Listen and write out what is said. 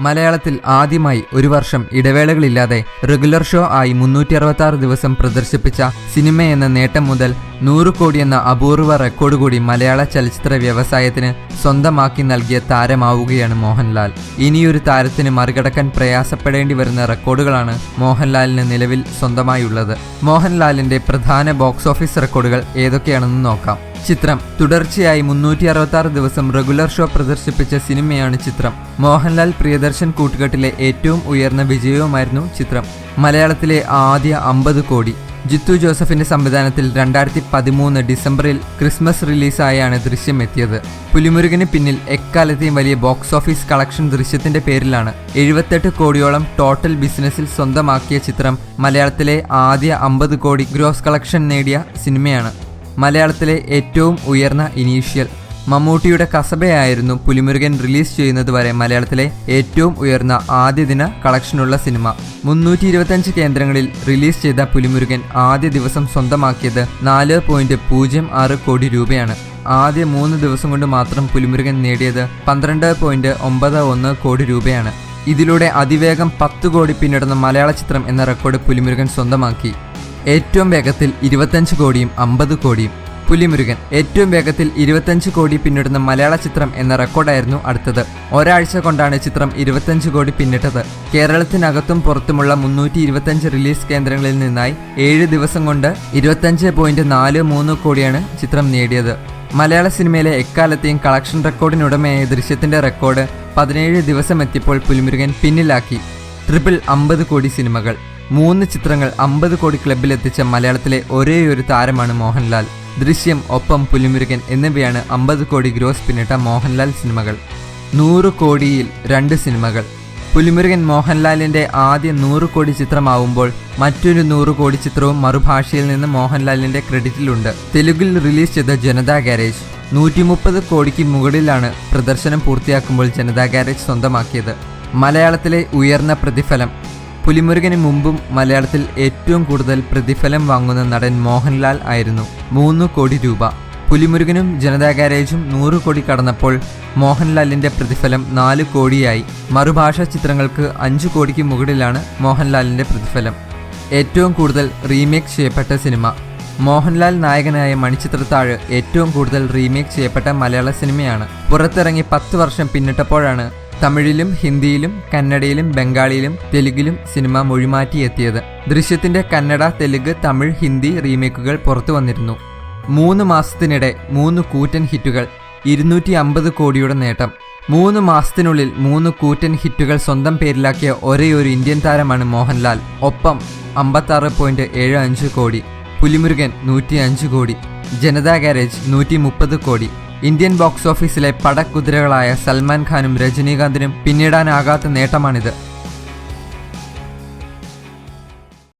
മലയാളത്തിൽ ആദ്യമായി ഒരു വർഷം ഇടവേളകളില്ലാതെ റെഗുലർ ഷോ ആയി മുന്നൂറ്റി അറുപത്തി ദിവസം പ്രദർശിപ്പിച്ച സിനിമ എന്ന നേട്ടം മുതൽ നൂറ് കോടി എന്ന അപൂർവ റെക്കോർഡ് കൂടി മലയാള ചലച്ചിത്ര വ്യവസായത്തിന് സ്വന്തമാക്കി നൽകിയ താരമാവുകയാണ് മോഹൻലാൽ. ഇനിയൊരു താരത്തിന് മറികടക്കാൻ പ്രയാസപ്പെടേണ്ടി വരുന്ന റെക്കോർഡുകളാണ് മോഹൻലാലിന് നിലവിൽ സ്വന്തമായുള്ളത്. മോഹൻലാലിന്റെ പ്രധാന ബോക്സ് ഓഫീസ് റെക്കോർഡുകൾ ഏതൊക്കെയാണെന്ന് നോക്കാം. ചിത്രം. തുടർച്ചയായി മുന്നൂറ്റി അറുപത്തി ആറ് ദിവസം റെഗുലർ ഷോ പ്രദർശിപ്പിച്ച സിനിമയാണ് ചിത്രം. മോഹൻലാൽ പ്രിയദർശൻ കൂട്ടുകെട്ടിലെ ഏറ്റവും ഉയർന്ന വിജയവുമായിരുന്നു ചിത്രം. മലയാളത്തിലെ ആദ്യ അമ്പത് കോടി. ജിത്തു ജോസഫിന്റെ സംവിധാനത്തിൽ രണ്ടായിരത്തി പതിമൂന്ന് ഡിസംബറിൽ ക്രിസ്മസ് റിലീസായാണ് ദൃശ്യം എത്തിയത് പുലിമുരുകന് പിന്നിൽ എക്കാലത്തെയും വലിയ ബോക്സ് ഓഫീസ് കളക്ഷൻ ദൃശ്യത്തിന്റെ പേരിലാണ് എഴുപത്തെട്ട് കോടിയോളം ടോട്ടൽ ബിസിനസ്സിൽ സ്വന്തമാക്കിയ ചിത്രം മലയാളത്തിലെ ആദ്യ അമ്പത് കോടി ഗ്രോസ് കളക്ഷൻ നേടിയ സിനിമയാണ്. മലയാളത്തിലെ ഏറ്റവും ഉയർന്ന ഇനീഷ്യൽ മമ്മൂട്ടിയുടെ കസബയായിരുന്നു പുലിമുരുകൻ റിലീസ് ചെയ്യുന്നത് വരെ മലയാളത്തിലെ ഏറ്റവും ഉയർന്ന ആദ്യ ദിന കളക്ഷനുള്ള സിനിമ. മുന്നൂറ്റി ഇരുപത്തഞ്ച് കേന്ദ്രങ്ങളിൽ റിലീസ് ചെയ്ത പുലിമുരുകൻ ആദ്യ ദിവസം സ്വന്തമാക്കിയത് നാല് പോയിന്റ് പൂജ്യം ആറ് കോടി രൂപയാണ്. ആദ്യ മൂന്ന് ദിവസം കൊണ്ട് മാത്രം പുലിമുരുകൻ നേടിയത് പന്ത്രണ്ട് പോയിന്റ് ഒമ്പത് ഒന്ന് കോടി രൂപയാണ്. ഇതിലൂടെ അതിവേഗം പത്ത് കോടി പിന്നിടുന്ന മലയാള ചിത്രം എന്ന റെക്കോർഡ് പുലിമുരുകൻ സ്വന്തമാക്കി. ഏറ്റവും വേഗത്തിൽ ഇരുപത്തഞ്ച് കോടിയും അമ്പത് കോടിയും പുലിമുരുകൻ ഏറ്റവും വേഗത്തിൽ ഇരുപത്തഞ്ച് കോടി പിന്നിടുന്ന മലയാള ചിത്രം എന്ന റെക്കോർഡായിരുന്നു അടുത്തത്. ഒരാഴ്ച കൊണ്ടാണ് ചിത്രം ഇരുപത്തഞ്ച് കോടി പിന്നിട്ടത്. കേരളത്തിനകത്തും പുറത്തുമുള്ള മുന്നൂറ്റി ഇരുപത്തഞ്ച് റിലീസ് കേന്ദ്രങ്ങളിൽ നിന്നായി ഏഴ് ദിവസം കൊണ്ട് ഇരുപത്തഞ്ച് പോയിന്റ് നാല് മൂന്ന് കോടിയാണ് ചിത്രം നേടിയത്. മലയാള സിനിമയിലെ എക്കാലത്തെയും കളക്ഷൻ റെക്കോർഡിനുടമയായ ദൃശ്യത്തിന്റെ റെക്കോർഡ് പതിനേഴ് ദിവസം എത്തിയപ്പോൾ പുലിമുരുകൻ പിന്നിലാക്കി. ട്രിപ്പിൾ അമ്പത് കോടി സിനിമകൾ. മൂന്ന് ചിത്രങ്ങൾ അമ്പത് കോടി ക്ലബിലെത്തിച്ച മലയാളത്തിലെ ഒരേയൊരു താരമാണ് മോഹൻലാൽ. ദൃശ്യം ഒപ്പം പുലിമുരുകൻ എന്നിവയാണ് അമ്പത് കോടി ഗ്രോസ് പിന്നിട്ട മോഹൻലാൽ സിനിമകൾ. നൂറ് കോടിയിൽ രണ്ട് സിനിമകൾ. പുലിമുരുകൻ മോഹൻലാലിന്റെ ആദ്യ നൂറ് കോടി ചിത്രമാവുമ്പോൾ മറ്റൊരു നൂറ് കോടി ചിത്രവും മറുഭാഷയിൽ നിന്ന് മോഹൻലാലിന്റെ ക്രെഡിറ്റിലുണ്ട്. തെലുഗിൽ റിലീസ് ചെയ്ത ജനതാ ഗാരേജ്. നൂറ്റി മുപ്പത് കോടിക്ക് മുകളിലാണ് പ്രദർശനം പൂർത്തിയാക്കുമ്പോൾ ജനതാ ഗാരേജ് സ്വന്തമാക്കിയത്. മലയാളത്തിലെ ഉയർന്ന പ്രതിഫലം. പുലിമുരുകന് മുമ്പും മലയാളത്തിൽ ഏറ്റവും കൂടുതൽ പ്രതിഫലം വാങ്ങുന്ന നടൻ മോഹൻലാൽ ആയിരുന്നു. മൂന്ന് കോടി രൂപ. പുലിമുരുകനും ജനതാ ഗാരേജും നൂറ് കോടി കടന്നപ്പോൾ മോഹൻലാലിന്റെ പ്രതിഫലം നാല് കോടിയായി. മറുഭാഷാ ചിത്രങ്ങൾക്ക് അഞ്ചു കോടിക്ക് മുകളിലാണ് മോഹൻലാലിന്റെ പ്രതിഫലം. ഏറ്റവും കൂടുതൽ റീമേക്ക് ചെയ്യപ്പെട്ട സിനിമ. മോഹൻലാൽ നായകനായ മണിച്ചിത്രത്താഴ് ഏറ്റവും കൂടുതൽ റീമേക്ക് ചെയ്യപ്പെട്ട മലയാള സിനിമയാണ്. പുറത്തിറങ്ങി പത്ത് വർഷം പിന്നിട്ടപ്പോഴാണ് തമിഴിലും ഹിന്ദിയിലും കന്നഡയിലും ബംഗാളിയിലും തെലുഗിലും സിനിമ മൊഴിമാറ്റിയെത്തിയത് ദൃശ്യത്തിന്റെ കന്നഡ തെലുഗ് തമിഴ് ഹിന്ദി റീമേക്കുകൾ പുറത്തു വന്നിരുന്നു. മൂന്ന് മാസത്തിനിടെ മൂന്ന് കൂറ്റൻ ഹിറ്റുകൾ ഇരുന്നൂറ്റി അമ്പത് കോടിയുടെ നേട്ടം. മൂന്ന് മാസത്തിനുള്ളിൽ മൂന്ന് കൂറ്റൻ ഹിറ്റുകൾ സ്വന്തം പേരിലാക്കിയ ഒരേയൊരു ഇന്ത്യൻ താരമാണ് മോഹൻലാൽ. ഒപ്പം അമ്പത്താറ് പോയിന്റ് ഏഴ് അഞ്ച് കോടി പുലിമുരുകൻ നൂറ്റി അഞ്ച് കോടി ജനതാ ഗാരേജ് നൂറ്റി മുപ്പത് കോടി ഇന്ത്യൻ ബോക്സ് ഓഫീസിലെ പടക്കുതിരകളായ സൽമാൻ ഖാനും രജനീകാന്തിനും പിന്നിടാനാകാത്ത നേട്ടമാണിത്.